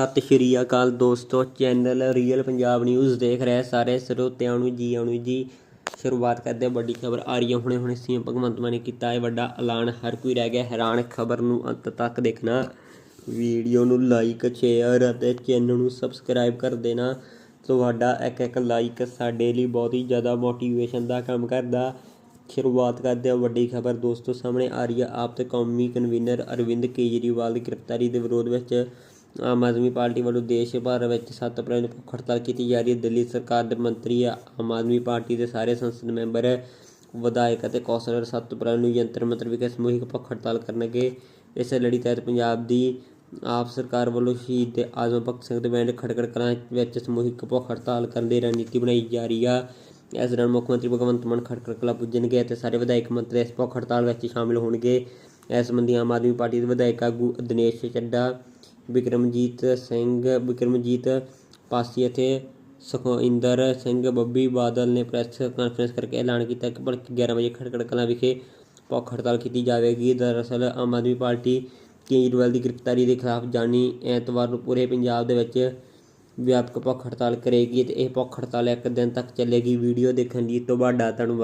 ਸਤਿ ਸ਼੍ਰੀ ਅਕਾਲ ਦੋਸਤੋ channel real Punjab news ਦੇਖ ਰਹੇ ਸਾਰੇ ਸਰੋਤਿਆਂ ਨੂੰ ਜੀ ਆਉਣ ਜੀ। ਸ਼ੁਰੂਆਤ ਕਰਦੇ ਹਾਂ ਵੱਡੀ ਖਬਰ ਆ ਰਹੀ ਹੈ ਹੁਣੇ ਹੁਣੇ ਸੀਐਮ ਭਗਵੰਤ ਮਾਨ ਨੇ ਕੀਤਾ ਹੈ ਵੱਡਾ ਐਲਾਨ। ਹਰ ਕੋਈ ਰਹਿ ਗਿਆ ਹੈਰਾਨ, ਖਬਰ ਨੂੰ ਅੰਤ ਤੱਕ ਦੇਖਣਾ। ਵੀਡੀਓ ਨੂੰ ਲਾਈਕ ਸ਼ੇਅਰ ਅਤੇ ਚੈਨਲ ਨੂੰ ਸਬਸਕ੍ਰਾਈਬ ਕਰ ਦੇਣਾ। ਤੁਹਾਡਾ ਇੱਕ ਇੱਕ ਲਾਈਕ ਸਾਡੇ ਲਈ ਬਹੁਤ ਹੀ ਜ਼ਿਆਦਾ ਮੋਟੀਵੇਸ਼ਨ ਦਾ ਕੰਮ ਕਰਦਾ। ਸ਼ੁਰੂਆਤ ਕਰਦੇ ਹਾਂ ਵੱਡੀ ਖਬਰ ਦੋਸਤੋ, ਸਾਹਮਣੇ ਆ ਰਹੀ ਹੈ ਆਪ ਤੇ ਕੌਮੀ ਕਨਵੀਨਰ ਅਰਵਿੰਦ ਕੇਜਰੀਵਾਲ ਦੀ ਗ੍ਰਿਫਤਾਰੀ ਦੇ ਵਿਰੋਧ ਵਿੱਚ। ਆਮ ਆਦਮੀ ਪਾਰਟੀ ਵੱਲੋਂ ਦੇਸ਼ ਭਰ ਵਿੱਚ 7 ਅਪ੍ਰੈਲ ਨੂੰ ਭੁੱਖ ਹੜਤਾਲ ਕੀਤੀ ਜਾ ਰਹੀ ਹੈ। ਦਿੱਲੀ ਸਰਕਾਰ ਦੇ ਮੰਤਰੀ ਆਮ ਆਦਮੀ ਪਾਰਟੀ ਦੇ ਸਾਰੇ ਸੰਸਦ ਮੈਂਬਰ, ਵਿਧਾਇਕ ਅਤੇ ਕੌਂਸਲਰ 7 ਅਪ੍ਰੈਲ ਨੂੰ ਯੰਤਰ ਮੰਤਰ ਵਿਖੇ ਸਮੂਹਿਕ ਭੁੱਖ ਹੜਤਾਲ ਕਰਨਗੇ। ਇਸ ਲੜੀ ਤਹਿਤ ਪੰਜਾਬ ਦੀ ਆਪ ਸਰਕਾਰ ਵੱਲੋਂ ਸ਼ਹੀਦ ਦੇ ਆਜ਼ਮ ਭਗਤ ਸਿੰਘ ਦੇ ਬੈਂਡ ਖਟਕੜ ਕਲਾਂ ਵਿੱਚ ਸਮੂਹਿਕ ਭੁੱਖ ਹੜਤਾਲ ਕਰਨ ਦੀ ਰਣਨੀਤੀ ਬਣਾਈ ਜਾ ਰਹੀ ਆ। ਇਸ ਦੌਰਾਨ ਮੁੱਖ ਮੰਤਰੀ ਭਗਵੰਤ ਮਾਨ ਖਟਕੜ ਕਲਾਂ ਪੁੱਜਣਗੇ ਅਤੇ ਸਾਰੇ ਵਿਧਾਇਕ ਮੰਤਰੀ ਇਸ ਭੁੱਖ ਹੜਤਾਲ ਵਿੱਚ ਸ਼ਾਮਿਲ ਹੋਣਗੇ। ਇਸ ਸੰਬੰਧੀ ਆਮ ਆਦਮੀ ਪਾਰਟੀ ਦੇ ਵਿਧਾਇਕ ਆਗੂ ਦਿਨੇਸ਼ ਚੱਡਾ ਬਿਕਰਮਜੀਤ ਸਿੰਘ ਬਿਕਰਮਜੀਤ ਪਾਸੀ ਅਤੇ ਸੁਖਇੰਦਰ ਸਿੰਘ ਬੱਬੀ ਬਾਦਲ ਨੇ ਪ੍ਰੈਸ ਕਾਨਫਰੰਸ ਕਰਕੇ ਐਲਾਨ ਕੀਤਾ ਕਿ ਭਲਕੇ 11 ਵਜੇ ਖੜਕੜ ਕਲਾਂ ਵਿਖੇ ਭੁੱਖ ਹੜਤਾਲ ਕੀਤੀ ਜਾਵੇਗੀ। ਦਰਅਸਲ ਆਮ ਆਦਮੀ ਪਾਰਟੀ ਕੇਜਰੀਵਾਲ ਦੀ ਗ੍ਰਿਫਤਾਰੀ ਦੇ ਖਿਲਾਫ ਜਾਣੀ ਐਤਵਾਰ ਨੂੰ ਪੂਰੇ ਪੰਜਾਬ ਦੇ ਵਿੱਚ ਵਿਆਪਕ ਭੁੱਖ ਹੜਤਾਲ ਕਰੇਗੀ ਤੇ ਇਹ ਭੁੱਖ ਹੜਤਾਲ ਇੱਕ ਦਿਨ ਤੱਕ ਚੱਲੇਗੀ। ਵੀਡੀਓ ਦੇਖਣ ਲਈ ਤੁਹਾਡਾ ਧੰਨਵਾਦ।